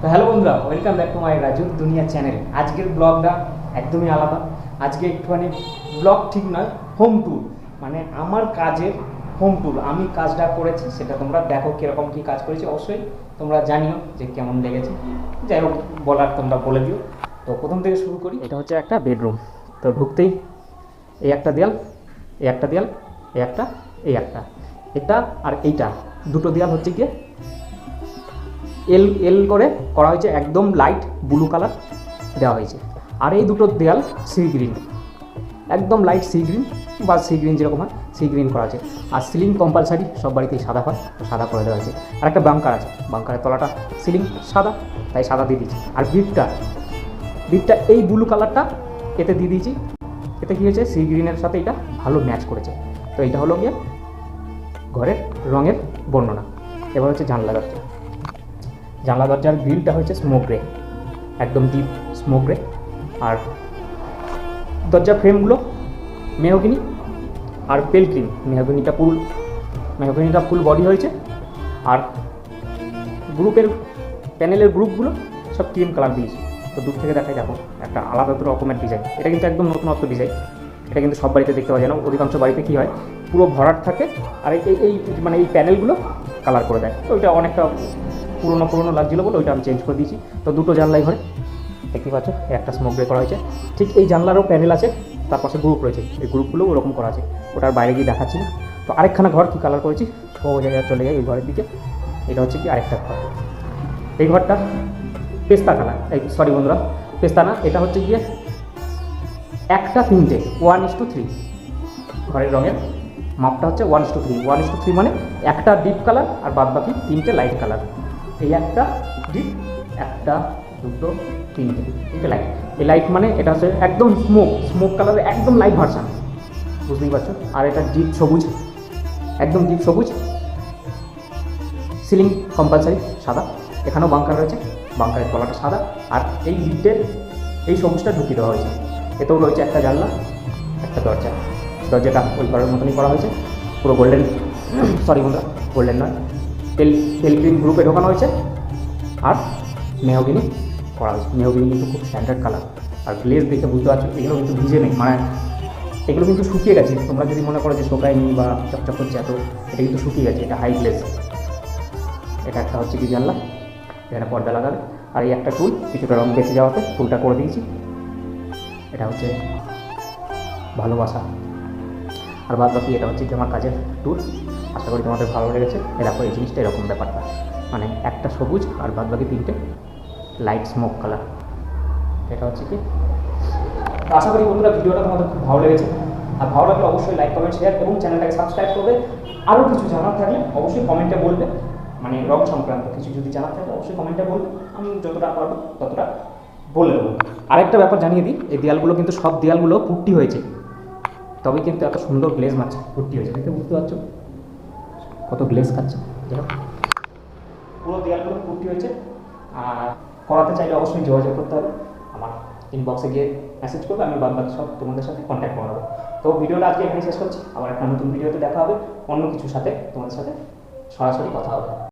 তো হ্যালো বন্ধুরা welcome back to my রাজুর দুনিয়া চ্যানেল আজকের ব্লগটা একদমই আলাদা। আজকে একটুখানি ব্লগ ঠিক নয় হোম ট্যুর মানে আমার কাজের হোম ট্যুর আমি কাজটা করেছি, সেটা তোমরা দেখো কীরকম কী কাজ করেছি। অবশ্যই তোমরা জানিও যে কেমন লেগেছে। যাই হোক, বলার তোমরা বলে দিও। তো প্রথম থেকে শুরু করি। এটা হচ্ছে একটা বেডরুম তো ঢুকতেই এই একটা দেয়াল, এই একটা দেয়াল, এই একটা এই একটা। এটা আর এইটা। দুটো দেয়াল হচ্ছে গিয়ে এল এল করে করা হয়েছে একদম লাইট ব্লু কালার দেওয়া হয়েছে। আর এই দুটো দেয়াল সি গ্রিন একদম লাইট সি গ্রিন বা সি গ্রিন যেরকম হয় সি গ্রিন করা আছে। আর সিলিং কম্পালসারি সব বাড়িতেই সাদা হয়, সাদা করে দেওয়া হয়েছে আর একটা বাঙ্কার আছে বাঙ্কারের তলাটা সিলিং সাদা, তাই সাদা দিয়ে দিয়েছি। আর বিটটা বিটটা এই ব্লু কালারটা এতে দিয়ে দিয়েছি। এতে কী হয়েছে সি গ্রিনের সাথে এটা ভালো ম্যাচ করেছে। তো এটা হলো গিয়ে ঘরের রঙের বর্ণনা। এবার হচ্ছে জানলা দরজা। জানলা দরজার গ্রিলটা হচ্ছে স্মোক গ্রে একদম ডিপ স্মোক গ্রে আর দরজার ফ্রেমগুলো মেহগিনি আর পেল ক্রিম মেহগিনিটা ফুল মেহগিনিটা ফুল বডি হয়েছে। আর গ্রুপের প্যানেলের গ্রুপগুলো সব ক্রিম কালার দিয়েছি। তো দূর থেকে দেখায় দেখো, একটা আলাদা রকমের ডিজাইন এটা কিন্তু একদম নতুনত্ব ডিজাইন এটা কিন্তু সব বাড়িতে দেখতে পাওয়া যায় না। অধিকাংশ বাড়িতে কী হয়, পুরো ভরাট থাকে। আর এই এই মানে এই প্যানেলগুলো কালার করে দেয়। তো ওইটা অনেকটা পুরনো পুরনো লাগছিল বলে ওইটা আমি চেঞ্জ করে দিয়েছি। তো দুটো জানলাই ঘরে, দেখতে পাচ্ছ, একটা স্মোক ব্রে করা হয়েছে। ঠিক এই জানলারও প্যানেল আছে, তার পাশে গ্রুপ রয়েছে। এই গ্রুপগুলো ওরকম করা আছে, ওটার বাইরে গিয়ে দেখাচ্ছি না। তো আরেকখানা ঘর কী কালার করেছি সোজা জায়গায় চলে যায় এই ঘরের দিকে। এটা হচ্ছে কি আরেকটা ঘর। এই ঘরটা পেস্তা কালার এই সরি বন্ধুরা, পেস্তা না, এটা হচ্ছে গিয়ে একটা তিনটে ওয়ান ইস টু থ্রি ঘরের রঙের মাপটা হচ্ছে one is to three one is to three মানে একটা ডিপ কালার আর বাদ বাকি তিনটে লাইট কালার এই একটা ডিপ একটা, দুটো, তিনটে। তিনটে লাইট এই লাইট মানে এটা হচ্ছে একদম স্মোক স্মোক কালারের একদম লাইট ভার্সান বুঝতেই পারছ? আর এটা ডিপ সবুজ। একদম ডিপ সবুজ। সিলিং কম্পালসারি সাদা। এখানেও বাঙ্কার রয়েছে। বাঙ্কারের তলাটা সাদা। আর এই লিফটের এই সবুজটা ঢুকিয়ে দেওয়া হয়েছে। এতেও রয়েছে একটা জানলা, একটা দরজা। দরজাটা ওই ঘরের মতনই করা হয়েছে। পুরো গোল্ডেন সরি বন্ধুরা গোল্ডেন নয়। ক্রিম গ্রুপে ঢোকানো হয়েছে। আর মেহগিনি করা হয়েছে। মেহগিনি কিন্তু খুব স্ট্যান্ডার্ড কালার আর গ্লেজ দেখে বুঝতে পারছ, এগুলো কিন্তু ভিজে নেই। মানে এগুলো কিন্তু শুকিয়ে গেছে। তোমরা যদি মনে করো যে শোকায়নি বা চকচক করছে এত, এটা কিন্তু শুকিয়ে গেছে। এটা হাই গ্লেজ এটা একটা হচ্ছে কি জানলা? এখানে পর্দা লাগাবে আর এই একটা টুল, কিছুটা রং বেঁচে যাওয়াতে টুলটা করে দিয়েছি। এটা হচ্ছে ভালোবাসা। আর বাদ বাকি এটা হচ্ছে আমার কাজের টুর আশা করি তোমাদের ভালো লেগেছে। এ দেখো, এই জিনিসটা এরকম ব্যাপারটা। মানে একটা সবুজ আর বাদ বাকি তিনটে লাইট স্মোক কালার এটা হচ্ছে কি? আশা করি বন্ধুরা ভিডিওটা তোমাদের খুব ভালো লেগেছে। আর ভালো লাগলে অবশ্যই লাইক কমেন্ট শেয়ার এবং চ্যানেলটাকে সাবস্ক্রাইব করবে। আরও কিছু জানার থাকলে অবশ্যই কমেন্টে বলবে। মানে রং সংক্রান্ত কিছু যদি জানার থাকে, অবশ্যই কমেন্টে বলবে। আমি যতটা পারব ততটা বলে দেবো। আরেকটা ব্যাপার জানিয়ে দিই, এই দেয়ালগুলো কিন্তু সব দেয়ালগুলো পুট্টি হয়েছে। তবে কিন্তু এত সুন্দর গ্লেজ মারছে, পুট্টি হয়েছে। দেখতে বুঝতে পারছ? কত গ্লেস খাচ্ছে? পুরো দেয়ালগুলো কুর্তি হয়েছে। আর করাতে চাইলে অবশ্যই যোগাযোগ করতে হবে। আমার ইনবক্সে গিয়ে মেসেজ করবে, আমি বাদ সব তোমাদের সাথে কন্ট্যাক্ট করাবো তো ভিডিওটা আজকে এখানে শেষ করছি। আবার একটা নতুন ভিডিওতে দেখা হবে। অন্য কিছুর সাথে তোমাদের সাথে সরাসরি কথা হবে।